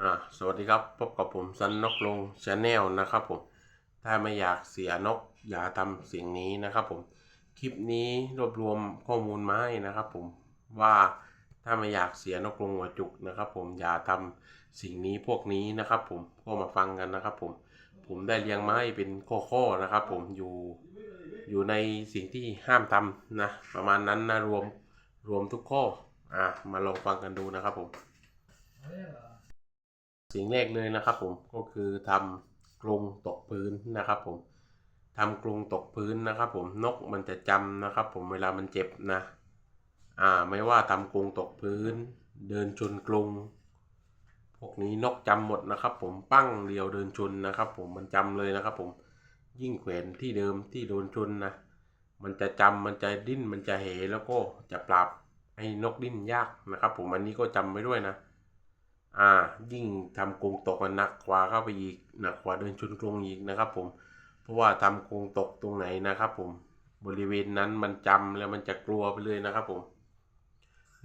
อ่าสวัสดีครับ พบกับผมซันนกลงชาแนลนะครับผม ถ้าไม่อยากเสียนกอย่าทำสิ่งนี้นะครับผม คลิปนี้รวบรวมข้อมูลมาให้นะครับผมว่าถ้าไม่อยากเสียนกลงหัวจุกนะครับผมอย่าทำสิ่งนี้พวกนี้นะครับผมก็มาฟังกันนะครับผม ผมได้เรียงมาให้เป็นข้อๆนะครับผมอยู่อยู่ในสิ่งที่ห้ามทำนะประมาณนั้นนะรวมรวมทุกข้ออะมาลองฟังกันดูนะครับผม สิ่งแรกเลยนะครับผมก็คือทำกรงตกพื้นนะครับผมทำกรงตกพื้นนะครับผมนกมันจะจำนะครับ ผมเวลามันเจ็บนะ อ่าไม่ว่าทำกรงตกพื้น เดินชนกรงพวกนี้นกจำหมดนะครับ ผมปั้งเดียวเดินชนนะครับ ผมมันจำเลยนะครับ ผมยิ่งแขวนที่เดิมที่โดนชนนะมันจะจำมันจะดิ้นมันจะเหแล้วก็จะปราบให้นกดิ้นยากนะครับ ผมอันนี้ก็จำไว้ด้วยนะ อ่ายิ่งทำกรงตกมันหนักกว่าเข้าไปอีกหนักกว่าเดินชนกรงอีกนะครับผมเพราะว่าทำกรงตกตรงไหนนะครับผมบริเวณนั้นมันจำแล้วมันจะกลัวไปเลยนะครับผม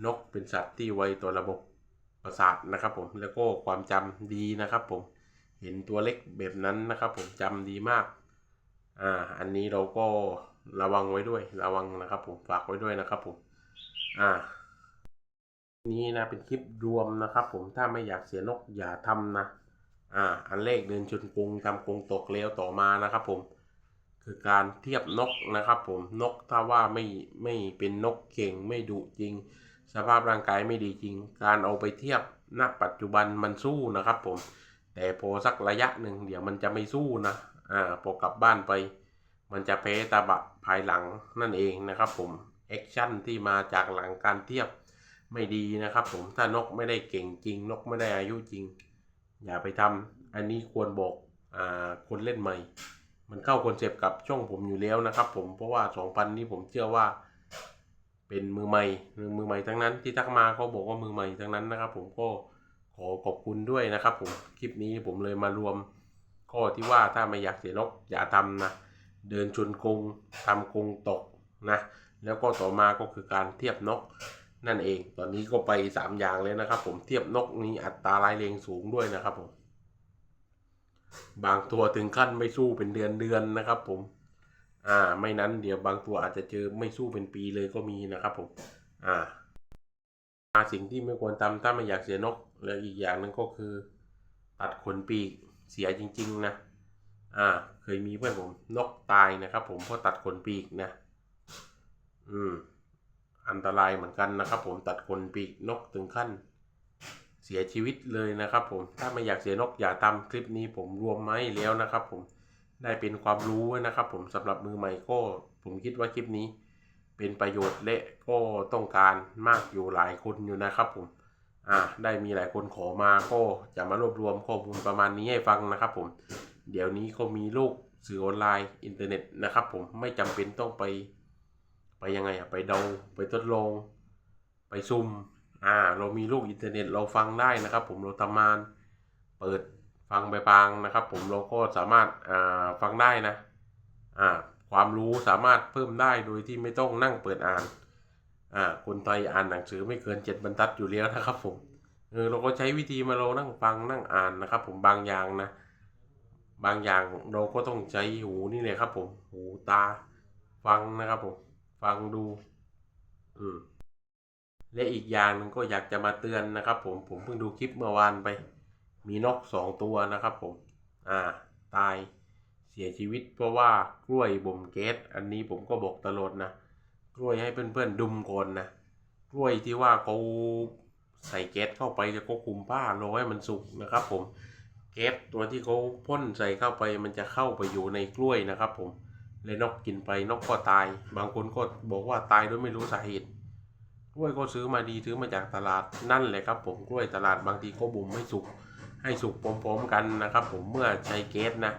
นกเป็นสัตว์ที่ไวต่อระบบประสาทนะครับผมแล้วก็ความจำดีนะครับผมเห็นตัวเล็กแบบนั้นนะครับผมจำดีมากอ่าอันนี้เราก็ระวังไว้ด้วยระวังนะครับผมฝากไว้ด้วยนะครับผมอ่า นี้นะเป็นคลิปรวมนะครับผมถ้าไม่อยากเสียนกอย่าทำนะอ่าอันแรกเดินชนกรุงทำกรุงตกแล้วต่อมานะครับผมคือการเทียบนกนะครับผมนกถ้าว่าไม่ไม่เป็นนกเก่งไม่ดุจริง สภาพร่างกายไม่ดีจริง การเอาไปเทียบณปัจจุบันมันสู้นะครับผมแต่พอสักระยะหนึ่งเดี๋ยวมันจะไม่สู้นะอ่าพอกลับบ้านไป มันจะแพ้ตาบะภายหลังนั่นเองนะครับผมแอคชั่นที่มาจากหลังการเทียบ ไม่ดีนะครับผมถ้านกไม่ได้เก่งจริง นกไม่ได้อายุจริง อย่าไปทำอันนี้ควรบอกอ่าคนเล่นใหม่ มันเข้าคอนเซปต์กับช่องผมอยู่แล้วนะครับ ผมเพราะว่าสองพันนี้ผมเชื่อว่า เป็นมือใหม่มือใหม่ทั้งนั้นที่ทักมาเขาบอกว่ามือใหม่ทั้งนั้นนะครับ ผมก็ขอขอบคุณด้วยนะครับ ผมคลิปนี้ผมเลยมารวมข้อที่ว่าถ้าไม่อยากเสียนกอย่าทำนะเดินชนกรงทำกรงตกนะแล้วก็ต่อมาก็คือการเทียบนก นั่นเอง ตอนนี้ก็ไปสามอย่างเลยนะครับ ผมเทียบนกนี้อัตราลายเลงสูงด้วยนะครับผมบางตัวถึงขั้นไม่สู้เป็นเดือนเดือนๆนะครับ ผม อ่า ไม่นั้นเดี๋ยวบางตัวอาจจะเจอไม่สู้เป็นปีเลยก็มีนะครับผม อ่าอ่าสิ่งที่ไม่ควรทำถ้าไม่อยากเสียนก แล้วอีกอย่างหนึ่งก็คือ ตัดขนปีกเสียจริง ๆ นะ อ่า เคยมีเพื่อนผมนกตายนะครับ ผมเพราะตัดขนปีกนะ อืม อันตรายเหมือนกันนะครับ ผมตัดขนปีกนกถึงขั้น เสียชีวิตเลยนะครับ ผมถ้าไม่อยากเสียนกอย่าทำคลิปนี้ผมรวมมาให้แล้วนะครับ ผมได้เป็นความรู้นะครับ ผมสำหรับมือใหม่ก็ผมคิดว่าคลิปนี้ เป็นประโยชน์และก็ต้องการมากอยู่หลายคนอยู่นะครับ ผมอ่าได้มีหลายคนขอมาก็จะมารวบรวมข้อมูลประมาณนี้ให้ฟังนะครับ ผม เดี๋ยวนี้ก็มีโลกสื่อออนไลน์อินเทอร์เน็ตนะครับ ผมไม่จำเป็นต้องไป ไปยังไงอะไปเดาไปทดลอง ไปซุ่มอ่าเรามีลูกอินเทอร์เน็ตเราฟังได้นะครับ ผมเราทำงานเปิดฟังไปบางนะครับ ผมเราก็สามารถอ่าฟังได้นะอ่าความรู้สามารถเพิ่มได้โดยที่ไม่ต้องนั่งเปิดอ่านอ่าคนไทยอ่านหนังสือไม่เกินเจ็ดบรรทัดอยู่แล้วนะครับ ผมเออเราก็ใช้วิธีมาเรานั่งฟังนั่งอ่านนะครับ ผมบางอย่างนะ บางอย่างเราก็ต้องใช้หูนี่เลยครับ ผมหูตาฟังนะครับผม ฟังดู อืมและอีกอย่างหนึ่งก็อยากจะมาเตือนนะครับ ผมผมเพิ่งดูคลิปเมื่อวานไป มีนกสองตัวนะครับผม อ่า ตายเสียชีวิตเพราะว่ากล้วยบ่มแก๊สอันนี้ผมก็บอกตลอดนะกล้วยให้เพื่อนๆดุมก่อนนะกล้วยที่ว่าเขาใส่แก๊สเข้าไปแล้วก็คุมผ้ารอให้มันสุกนะครับ ผมแก๊สตัวที่เขาพ่นใส่เข้าไปมันจะเข้าไปอยู่ในกล้วยนะครับ ผม เลยนกกินไปนกก็ตาย บางคนก็บอกว่าตายโดยไม่รู้สาเหตุกล้วยก็ซื้อมาดีซื้อมาจากตลาดนั่นแหละครับ ผมกล้วยตลาดบางทีก็บ่มไม่สุก ให้สุกพร้อมๆกันนะครับ ผมเมื่อใช้แก๊สนะ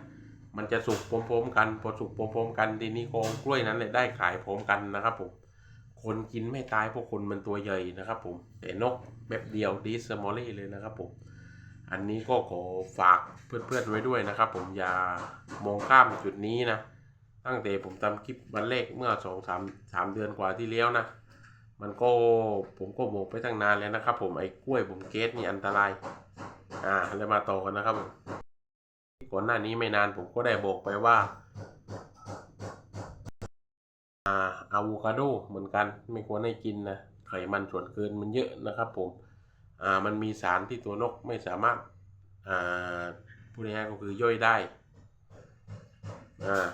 มันจะสุกพร้อมๆกันพอสุกพร้อมๆกันทีนี้กองกล้วยนั้นเลยได้ขายพร้อมกันนะครับผมคนกินไม่ตายเพราะคนมันตัวใหญ่นะครับ ผมแต่นกแบบเดียวดีสมอลลี่เลยนะครับผมอันนี้ก็ขอฝากเพื่อนๆไว้ด้วยนะครับ ผมอย่ามองข้ามจุดนี้นะ ตั้งแต่ผมทำคลิปวันแรกเมื่อสองสามสามเดือนกว่าที่แล้วนะ มันก็ผมก็บอกไปตั้งนานแล้วนะครับผมไอ้กล้วยผมเกสนี่อันตราย อ่าแล้วมาต่อกันนะครับผมก่อนหน้านี้ไม่นานผมก็ได้บอกไปว่าอ่าอะโวคาโดเหมือนกันไม่ควรให้กินนะไขมันส่วนเกินมันเยอะนะครับผมอ่ามันมีสารที่ตัวนกไม่สามารถอ่าพูดง่ายก็คือย่อยได้อ่า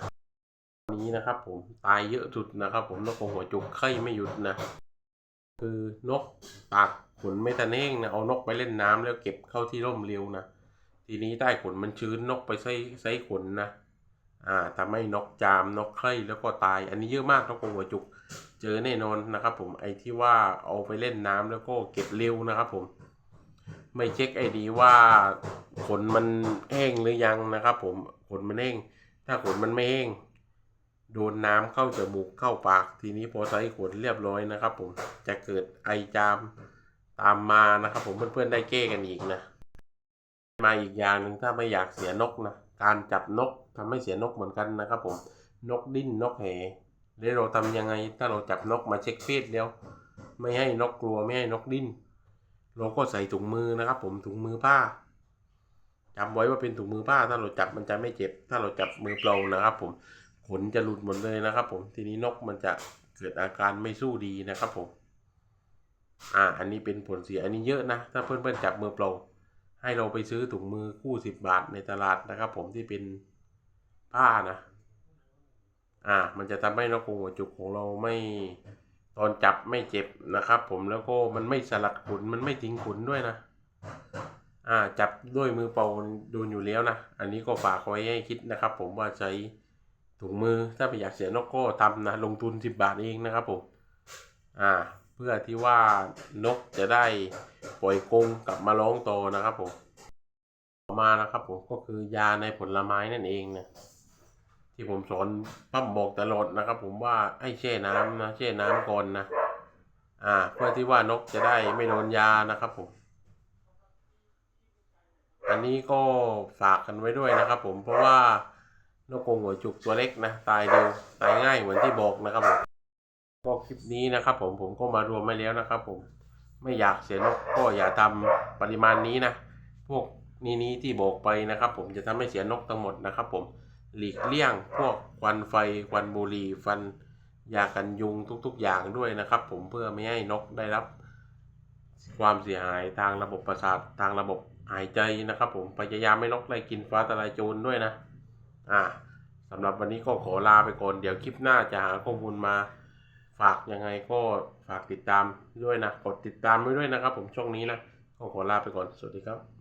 นี้นะครับ ผมตายเยอะสุดนะครับ ผมนกกรงหัวจุกไข่ไม่หยุดนะ คือนกตากขนไม่ทันเองนะเอานกไปเล่นน้ำแล้วเก็บเข้าที่ร่มเร็วนะทีนี้ใต้ขนมันชื้นนกไปใส่ใส่ขนนะอ่าทำให้นกจามนกไข้แล้วก็ตาย อันนี้เยอะมากนกกรงหัวจุก เจอแน่นอนนะครับ ผมไอ้ที่ว่าเอาไปเล่นน้ำแล้วก็เก็บเร็วนะครับ ผม ไม่เช็คไอดีว่าขนมันแห้งหรือยังนะครับ ผมขนมันแห้งถ้าขนมันไม่แห้ง โดนน้ำเข้าจมูกเข้าปาก ทีนี้พอใส่ขนเรียบร้อยนะครับ ผมจะเกิดไอจามตามมานะครับ ผมเพื่อนๆได้แก้กันอีกนะ มาอีกอย่างหนึ่งถ้าไม่อยากเสียนกนะการจับนกทำให้เสียนกเหมือนกันนะครับ ผมนกดิ้นนกแห่แล้วเราทำยังไง ถ้าเราจับนกมาเช็คเพศแล้ว ไม่ให้นกกลัวไม่ให้นกดิ้นเราก็ใส่ถุงมือนะครับ ผมถุงมือผ้าจำไว้ว่าเป็นถุงมือผ้า ถ้าเราจับมันจะไม่เจ็บ ถ้าเราจับมือเปล่านะครับ ผม ขนจะหลุดหมดเลยนะครับ ผมทีนี้นกมันจะเกิดอาการไม่สู้ดีนะครับผมอ่า อันนี้เป็นผลเสียอันนี้เยอะนะ ถ้าเพื่อนๆจับมือเปล่าให้เราไปซื้อถุงมือคู่สิบบาทในตลาดนะครับ ผมที่เป็นผ้านะ อ่า มันจะทำให้นกกรงหัวจุกของเราไม่ตอนจับไม่เจ็บนะครับ ผมแล้วก็มันไม่สลัดขนมันไม่ทิ้งขนด้วยนะ อ่า จับด้วยมือเปล่าโดนอยู่แล้วนะ อันนี้ก็ฝากไว้ให้คิดนะครับ ผมว่าใช้ ถุงมือถ้าไม่อยากเสียนกก็ทำนะลงทุนสิบบาทเองนะครับผมอ่าเพื่อที่ว่านกจะได้ปล่อยกรงกลับมาร้องโตอนะครับผมต่อมานะครับผมก็คือยาในผลไม้นั่นเองนะที่ผมสอนปั้มบอกตลอดนะครับ ผมว่าให้แช่น้ำนะแช่น้ำก่อนนะอ่า เพื่อที่ว่านกจะได้ไม่โดนยานะครับผมอันนี้ก็ฝากกันไว้ด้วยนะครับผมเพราะว่า นกกรงหัวจุกตัวเล็กนะ ตายเร็วตายง่ายเหมือนที่บอกนะครับผมก็คลิปนี้นะครับ ผมผมก็มารวมไว้แล้วนะครับ ผมไม่อยากเสียนกก็อย่าทำปริมาณนี้นะ พวกนี้นี้ที่บอกไปนะครับ ผมจะทำให้เสียนกทั้งหมดนะครับ ผมหลีกเลี่ยงพวกควันไฟควันบุหรี่ฟันยากันยุงทุกๆอย่างด้วยนะครับ ผมเพื่อไม่ให้นกได้รับ ความเสียหายทางระบบประสาททางระบบหายใจนะครับ ผมพยายามไม่นกไล่กินฟ้าทลายโจรด้วยนะ อ่าสำหรับวันนี้ก็ขอลาไปก่อน เดี๋ยวคลิปหน้าจะหาข้อมูลมา ฝากยังไงก็ฝากติดตามด้วยนะ กดติดตามไว้ด้วยนะครับ ผมช่องนี้นะก็ขอลาไปก่อน สวัสดีครับ